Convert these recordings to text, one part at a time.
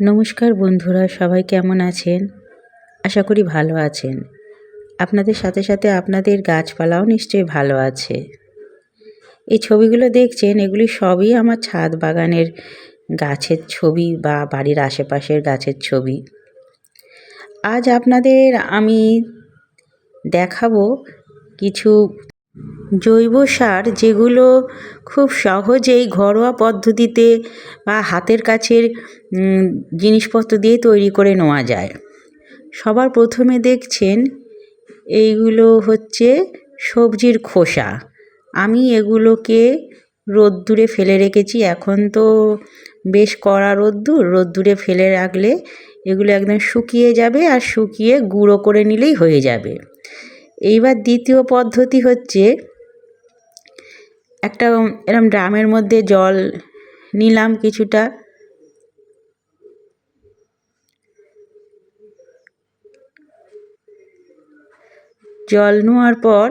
নমস্কার বন্ধুরা, সবাই কেমন আছেন? আশা করি ভালো আছেন। আপনাদের সাথে সাথে আপনাদের গাছপালাও নিশ্চয়ই ভালো আছে। এই ছবিগুলো দেখছেন, এগুলি সবই আমার ছাদ বাগানের গাছের ছবি বা বাড়ির আশেপাশের গাছের ছবি। আজ আপনাদের আমি দেখাবো কিছু জৈব সার যেগুলো খুব সহজেই ঘরোয়া পদ্ধতিতে বা হাতের কাছের জিনিসপত্র দিয়ে তৈরি করে নেওয়া যায়। সবার প্রথমে দেখছেন এইগুলো হচ্ছে সবজির খোসা। আমি এগুলোকে রোদ্দুরে ফেলে রেখেছি। এখন তো বেশ কড়া রোদ্দুর, রোদ্দুরে ফেলে রাখলে এগুলো একদম শুকিয়ে যাবে আর শুকিয়ে গুঁড়ো করে নিলেই হয়ে যাবে। এইবার দ্বিতীয় পদ্ধতি হচ্ছে একটা এরম ড্রামের মধ্যে জল নিলাম কিছুটা। জল নেওয়ার পর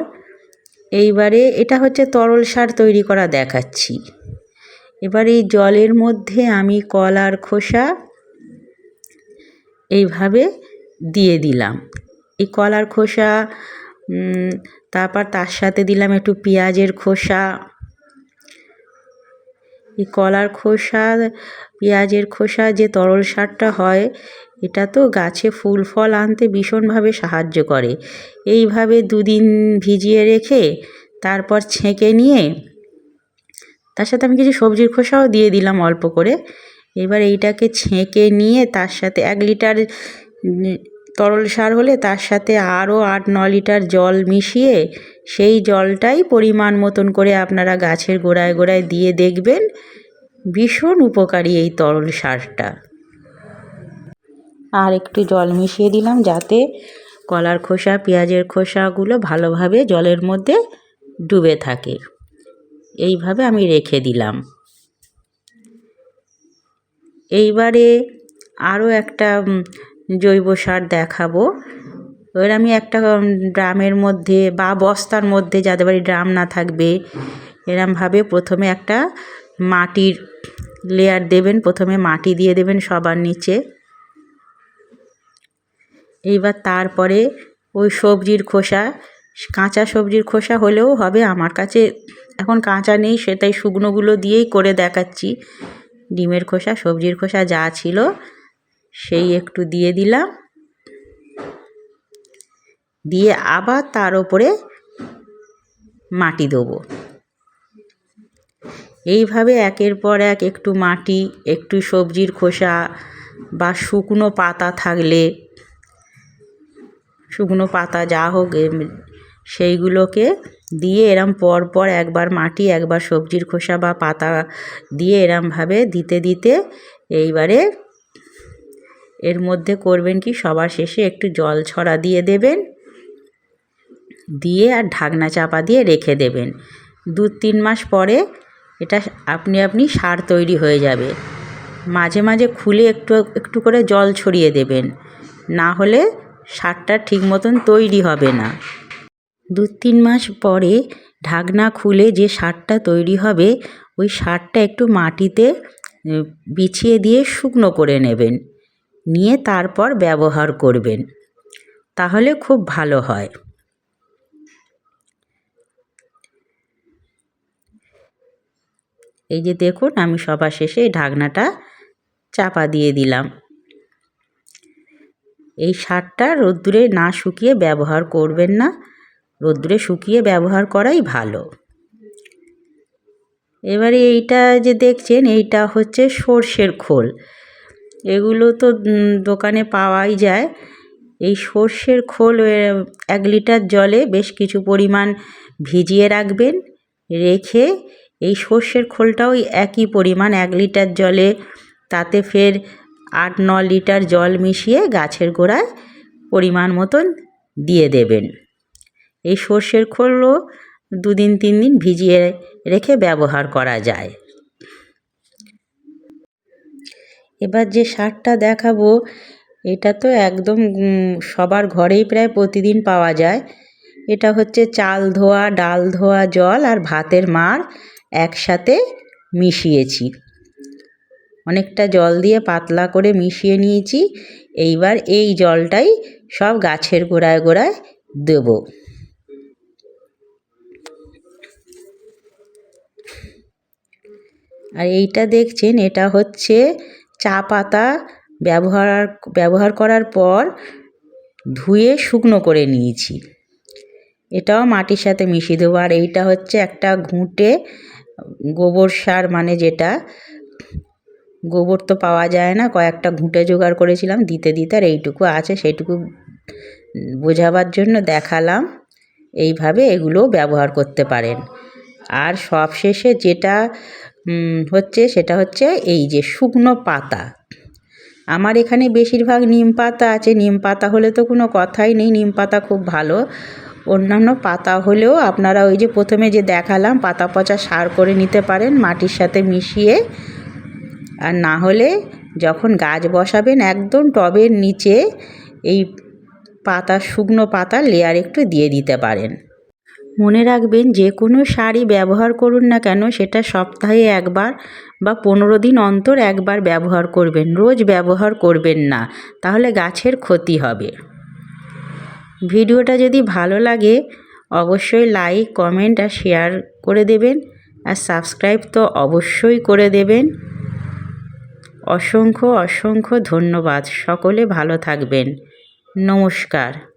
এইবারে এটা হচ্ছে তরল সার তৈরি করা দেখাচ্ছি। এবার এই জলের মধ্যে আমি কলার খোসা এইভাবে দিয়ে দিলাম। এই কলার খোসা তারপর তার সাথে দিলাম একটু পেঁয়াজের খোসা। এই কলার খোসা, পেঁয়াজের খোসা যে তরল সারটা হয়, এটা তো গাছে ফুল, ফল আনতে ভীষণভাবে সাহায্য করে। এইভাবে দুদিন ভিজিয়ে রেখে তারপর ছেঁকে নিয়ে তার সাথে আমি কিছু সবজির খোসাও দিয়ে দিলাম অল্প করে। এবার এইটাকে ছেঁকে নিয়ে তার সাথে এক লিটার তরল সার হলে তার সাথে আরও আট ন লিটার জল মিশিয়ে সেই জলটাই পরিমাণ মতন করে আপনারা গাছের গোড়ায় গোড়ায় দিয়ে দেখবেন। ভীষণ উপকারী এই তরল সারটা। আর একটু জল মিশিয়ে দিলাম যাতে কলার খোসা, পেঁয়াজের খোসাগুলো ভালোভাবে জলের মধ্যে ডুবে থাকে। এইভাবে আমি রেখে দিলাম। এইবারে আরও একটা জৈব সার দেখাবো। এবার আমি একটা ড্রামের মধ্যে বা বস্তার মধ্যে যাদের বাড়ি ড্রাম না থাকবে, এরমভাবে প্রথমে একটা মাটির লেয়ার দেবেন, প্রথমে মাটি দিয়ে দেবেন সবার নিচে। এইবার তারপরে ওই সবজির খোসা, কাঁচা সবজির খোসা হলেও হবে আমার কাছে, এখন কাঁচা নেই, সেটাই শুকনোগুলো দিয়েই করে দেখাচ্ছি। ডিমের খোসা, সবজির খোসা যা ছিল সেই একটু দিয়ে দিলাম। দিয়ে আবার তার ওপরে মাটি দেবো। এইভাবে একের পর এক একটু মাটি, একটু সবজির খোসা বা শুকনো পাতা থাকলে, শুকনো পাতা যা হোক সেইগুলোকে দিয়ে এরম পর পর একবার মাটি, একবার সবজির খোসা বা পাতা দিয়ে এরমভাবে দিতে দিতে এইবারে এর মধ্যে করবেন কি, সবার শেষে একটু জল ছড়া দিয়ে দেবেন। দিয়ে আর ঢাকনা চাপা দিয়ে রেখে দেবেন। দু তিন মাস পরে এটা আপনি আপনি সার তৈরি হয়ে যাবে। মাঝে মাঝে খুলে একটু একটু করে জল ছড়িয়ে দেবেন। না হলে সারটা ঠিক মতন তৈরি হবে না। দু তিন মাস পরে ঢাকনা খুলে যে সারটা তৈরি হবে, ওই সারটা একটু মাটিতে বিছিয়ে দিয়ে শুকনো করে নেবেন। নিয়ে তারপর ব্যবহার করবেন। তাহলে খুব ভালো হয়। এই যে দেখুন, আমি সবার শেষে এই ঢাকনাটা চাপা দিয়ে দিলাম। এই সারটা রোদ্দুরে না শুকিয়ে ব্যবহার করবেন না। রোদ্দুরে শুকিয়ে ব্যবহার করাই ভালো। এবারে এইটা যে দেখছেন, এইটা হচ্ছে সর্ষের খোল। এগুলো তো দোকানে পাওয়াই যায়। এই সর্ষের খোল এক লিটার জলে বেশ কিছু পরিমাণ ভিজিয়ে রাখবেন, রেখে এই সর্ষের খোলটাও একই পরিমাণ এক লিটার জলে, তাতে ফের আট, ন লিটার জল মিশিয়ে গাছের গোড়ায় পরিমাণ মতন দিয়ে দেবেন। এই সর্ষের খোলও দুদিন, তিন দিন ভিজিয়ে রেখে ব্যবহার করা যায়। এবার যে সারটা দেখাবো, এটা তো একদম সবার ঘরেই প্রায় প্রতিদিন পাওয়া যায়। এটা হচ্ছে চাল ধোয়া, ডাল ধোয়া, জল আর ভাতের মাড় একসাথে মিশিয়েছি। অনেকটা জল দিয়ে পাতলা করে মিশিয়ে নিয়েছি। এইবার এই জলটাই সব গাছের গোড়ায় গোড়ায় দেবো। আর এইটা দেখছেন, এটা হচ্ছে চা পাতা ব্যবহার ব্যবহার করার পর ধুয়ে শুকনো করে নিয়েছি। এটাও মাটির সাথে মিশিয়ে দেবো। আর এইটা হচ্ছে একটা ঘুঁটে গোবর সার মানে যেটা, গোবর তো পাওয়া যায় না। কয়েকটা ঘুঁটে জোগাড় করেছিলাম, দিতে দিতে আর এইটুকু আছে। সেইটুকু বোঝাবার জন্য দেখালাম। এইভাবে এগুলো ব্যবহার করতে পারেন। আর সবশেষে যেটা হচ্ছে সেটা হচ্ছে এই যে শুকনো পাতা। আমার এখানে বেশিরভাগ নিম পাতা আছে। নিম পাতা হলে তো কোনো কথাই নেই। নিম পাতা খুব ভালো। অন্যান্য পাতা হলেও আপনারা ওই যে প্রথমে যে দেখালাম, পাতা পচা সার করে নিতে পারেন মাটির সাথে মিশিয়ে। আর না হলে যখন গাছ বসাবেন একদম টবের নিচে এই পাতা, শুকনো পাতা লেয়ার একটু দিয়ে দিতে পারেন। মনে রাখবেন, যে কোনো শাড়ি ব্যবহার করুন না কেন, সেটা সপ্তাহে একবার বা পনেরো দিন অন্তর একবার ব্যবহার করবেন। রোজ ব্যবহার করবেন না, তাহলে গাছের ক্ষতি হবে। ভিডিওটা যদি ভালো লাগে, অবশ্যই লাইক, কমেন্ট আর শেয়ার করে দেবেন, আর সাবস্ক্রাইব তো অবশ্যই করে দেবেন। অসংখ্য অসংখ্য ধন্যবাদ। সকলে ভালো থাকবেন। নমস্কার।